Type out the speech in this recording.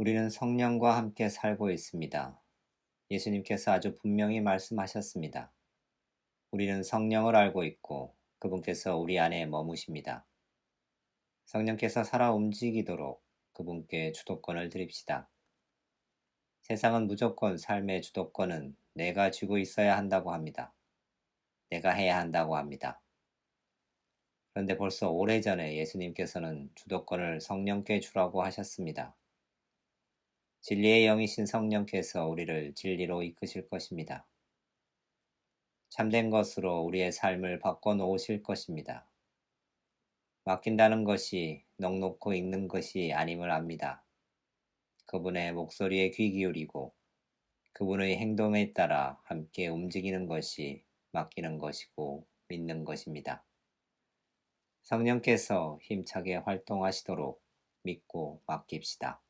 우리는 성령과 함께 살고 있습니다. 예수님께서 아주 분명히 말씀하셨습니다. 우리는 성령을 알고 있고 그분께서 우리 안에 머무십니다. 성령께서 살아 움직이도록 그분께 주도권을 드립시다. 세상은 무조건 삶의 주도권은 내가 쥐고 있어야 한다고 합니다. 내가 해야 한다고 합니다. 그런데 벌써 오래전에 예수님께서는 주도권을 성령께 주라고 하셨습니다. 진리의 영이신 성령께서 우리를 진리로 이끄실 것입니다. 참된 것으로 우리의 삶을 바꿔놓으실 것입니다. 맡긴다는 것이 넉놓고 읽는 것이 아님을 압니다. 그분의 목소리에 귀 기울이고 그분의 행동에 따라 함께 움직이는 것이 맡기는 것이고 믿는 것입니다. 성령께서 힘차게 활동하시도록 믿고 맡깁시다.